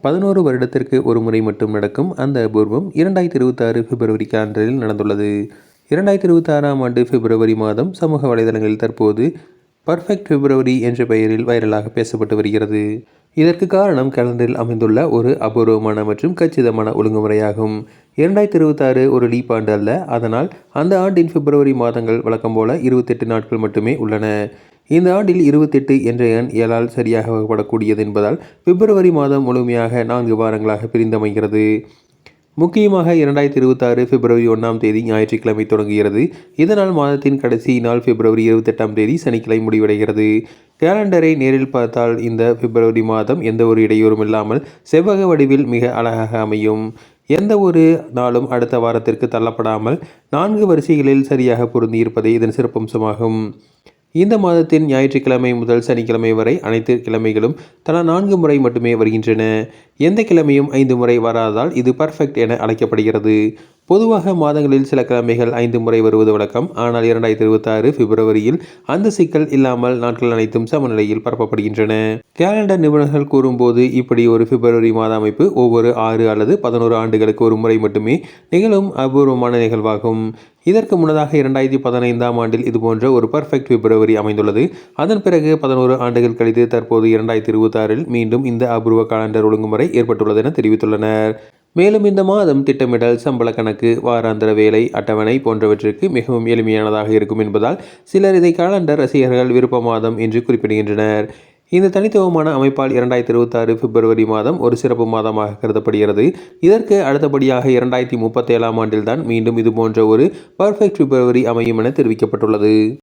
பதினோரு வருடத்திற்கு ஒரு முறை மட்டும் நடக்கும் அந்த அபூர்வம் இரண்டாயிரத்தி இருபத்தாறு பிப்ரவரி காலண்டரில் நடந்துள்ளது. இரண்டாயிரத்தி இருபத்தாறாம் ஆண்டு பிப்ரவரி மாதம் சமூக வலைதளங்களில் தற்போது பர்ஃபெக்ட் பிப்ரவரி என்ற பெயரில் வைரலாக பேசப்பட்டு வருகிறது. இதற்கு காரணம் கேலண்டரில் அமைந்துள்ள ஒரு அபூர்வமான மற்றும் கச்சிதமான ஒழுங்குமுறையாகும். இரண்டாயிரத்தி இருபத்தாறு ஒரு லீப் ஆண்டு அல்ல அதனால் அந்த ஆண்டின் பிப்ரவரி மாதங்கள் வழக்கம் போல இருபத்தெட்டு நாட்கள் மட்டுமே உள்ளன. இந்த ஆண்டில் இருபத்தெட்டு என்ற எண் ஏழால் சரியாக வகைப்படக்கூடியது என்பதால் பிப்ரவரி மாதம் முழுமையாக நான்கு வாரங்களாக பிரிந்தமைகிறது. முக்கியமாக இரண்டாயிரத்தி இருபத்தாறு பிப்ரவரி ஒன்றாம் தேதி ஞாயிற்றுக்கிழமை தொடங்குகிறது. இதனால் மாதத்தின் கடைசி நாள் பிப்ரவரி இருபத்தெட்டாம் தேதி சனிக்கிழமை முடிவடைகிறது. கேலண்டரை நேரில் பார்த்தால் இந்த பிப்ரவரி மாதம் எந்த ஒரு இடையூறும் இல்லாமல் செவ்வக வடிவில் மிக அழகாக அமையும். எந்த ஒரு நாளும் அடுத்த வாரத்திற்கு தள்ளப்படாமல் நான்கு வரிசைகளில் சரியாக பொருந்தி இருப்பதே இதன் சிறப்பம்சமாகும். இந்த மாதத்தின் ஞாயிற்றுக்கிழமை முதல் சனிக்கிழமை வரை அனைத்து கிழமைகளும் தலா நான்கு முறை மட்டுமே வருகின்றன. எந்த கிழமையும் ஐந்து முறை வராதால் இது பர்ஃபெக்ட் என அழைக்கப்படுகிறது. பொதுவாக மாதங்களில் சில கிழமைகள் ஐந்து முறை வருவது வழக்கம். ஆனால் இரண்டாயிரத்தி இருபத்தாறு பிப்ரவரியில் அந்த சிக்கல் இல்லாமல் நாட்கள் அனைத்தும் சமநிலையில் பரப்பப்படுகின்றன. கேலண்டர் நிபுணர்கள் கூறும்போது இப்படி ஒரு பிப்ரவரி மாத அமைப்பு ஒவ்வொரு ஆறு அல்லது பதினோரு ஆண்டுகளுக்கு ஒரு முறை மட்டுமே நிகழும் அபூர்வமான நிகழ்வாகும். இதற்கு முன்னதாக இரண்டாயிரத்தி பதினைந்தாம் ஆண்டில் இதுபோன்ற ஒரு பர்ஃபெக்ட் பிப்ரவரி அமைந்துள்ளது. அதன் பிறகு பதினோரு ஆண்டுகள் கழித்து தற்போது இரண்டாயிரத்தி இருபத்தாறில் மீண்டும் இந்த அபூர்வ காலண்டர் ஒழுங்குமுறை ஏற்பட்டுள்ளது என தெரிவித்துள்ளனர். மேலும் இந்த மாதம் திட்டமிடல் சம்பள கணக்கு வாராந்திர வேலை அட்டவணை போன்றவற்றிற்கு மிகவும் எளிமையானதாக இருக்கும் என்பதால் சிலர் இதை காலண்டர் ரசிகர்கள் விருப்ப மாதம் என்று குறிப்பிடுகின்றனர். இந்த தனித்துவமான அமைப்பால் இரண்டாயிரத்தி இருபத்தாறு பிப்ரவரி மாதம் ஒரு சிறப்பு மாதமாக கருதப்படுகிறது. இதற்கு அடுத்தபடியாக இரண்டாயிரத்தி முப்பத்தேழாம் ஆண்டில்தான் மீண்டும் இதுபோன்ற ஒரு பர்ஃபெக்ட் பிப்ரவரி அமையும் என தெரிவிக்கப்பட்டுள்ளது.